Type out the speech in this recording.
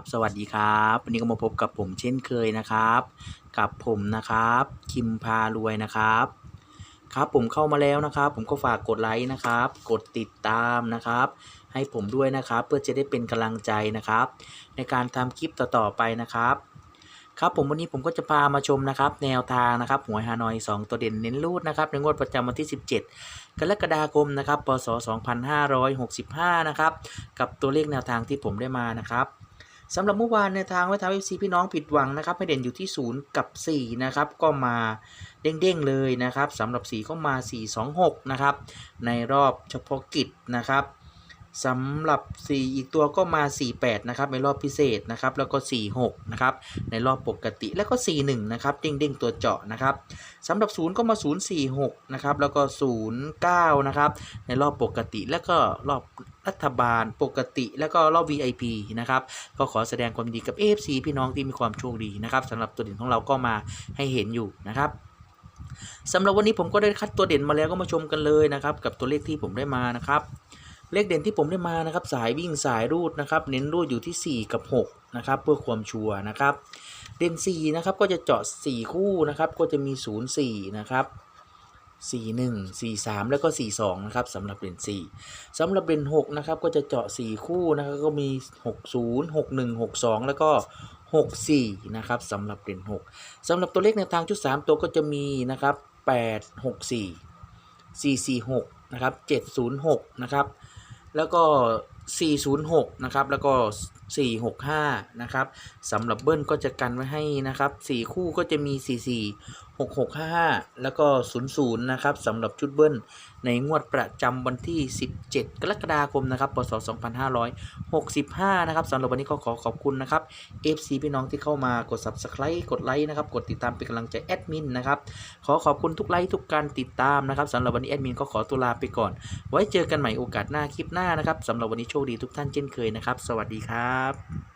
ครับสวัสดีครับ วันนี้ก็มาพบกับผมเช่นเคยนะครับ กับผมนะครับ คิมพารวยนะครับ ครับผมเข้ามาแล้วนะครับ ผมก็ฝากกดไลค์นะครับ กดติดตามนะครับ ให้ผมด้วยนะครับ เพื่อจะได้เป็นกำลังใจนะครับ ในการทำคลิปต่อๆไปนะครับ ครับผมวันนี้ผมก็จะพามาชมนะครับ แนวทางนะครับหวยฮานอย 2 ตัวเด่นเน้นรูดนะครับในงวดประจำวันที่ 17 กรกฎาคมนะครับพศ2565 นะครับ กับตัวเลขแนวทางที่ผมได้มานะครับ สำหรับเมื่อวานในทางไว้ทำให้ซีพี่น้องผิดหวังนะครับไม่เด่นอยู่ที่ 0 กับ 4 นะครับ ก็มาเด้งๆเลยนะครับสำหรับ 4 ก็มา 4 2 6 นะครับ ในรอบเฉพาะกิจนะครับ สำหรับ 4 อีกตัวก็มา 48 นะครับ ในรอบพิเศษนะครับ แล้วก็ 46 นะครับ ในรอบปกติแล้วก็ 41 นะครับเด้งๆตัวเจาะนะครับสำหรับ 0 ก็มา 046 นะครับ แล้วก็ 09 นะครับ ในรอบปกติแล้วก็รอบรัฐบาลปกติแล้วก็รอบ VIP นะครับ ก็ขอแสดงความดีกับ AFC พี่น้องที่มีความโชคดีนะครับสำหรับตัวเด่นของเราก็มาให้เห็นอยู่นะครับสำหรับวันนี้ผมก็ได้คัดตัวเด่นมาแล้วก็มาชมกันเลยนะครับ กับตัวเลขที่ผมได้มานะครับ เลขเด่นที่ผมได้มานะครับ สายวิ่งสายรูดนะครับ เน้นรูดอยู่ที่ 4 กับ 6 นะครับ เพื่อความชัวร์นะครับ เด่น4นะครับก็จะเจาะ 4 คู่นะครับ ก็จะมี 0 4 นะครับ 4 1 4 3 แล้วก็ 4 2 นะครับสำหรับเด่น4สำหรับเด่น6นะครับก็จะเจาะ 4 คู่นะครับก็มี 6 0 6 1 6 2 แล้วก็ 6 4 นะครับสำหรับเด่น 6สำหรับตัวเลขในทางชุด 3 ตัวก็จะมีนะครับ8 6 4 4 4 6 นะครับ 706 นะครับ แล้วก็ 406 นะครับ แล้วก็ 465 นะครับสำหรับเบิ้ลก็จะกันไว้ให้นะครับ 4 คู่ก็จะมี 44 6655 แล้วก็ 00 นะครับสำหรับชุดเบิ้ลในงวดประจำวันที่ 17 กรกฎาคมนะครับพศ2565 นะครับสำหรับวันนี้ก็ขอขอบคุณนะครับ FC พี่น้องที่เข้ามากด Subscribe กดไลค์นะครับ กดติดตามเป็นกำลังใจแอดมินนะครับ ขอขอบคุณทุกไลค์ทุกการติดตามนะครับสำหรับวันนี้แอดมินก็ขอตัวลาไปก่อน ไว้เจอกันใหม่โอกาสหน้าคลิปหน้านะครับสำหรับวันนี้โชคดีทุกท่านเช่นเคยนะครับ สวัสดีครับ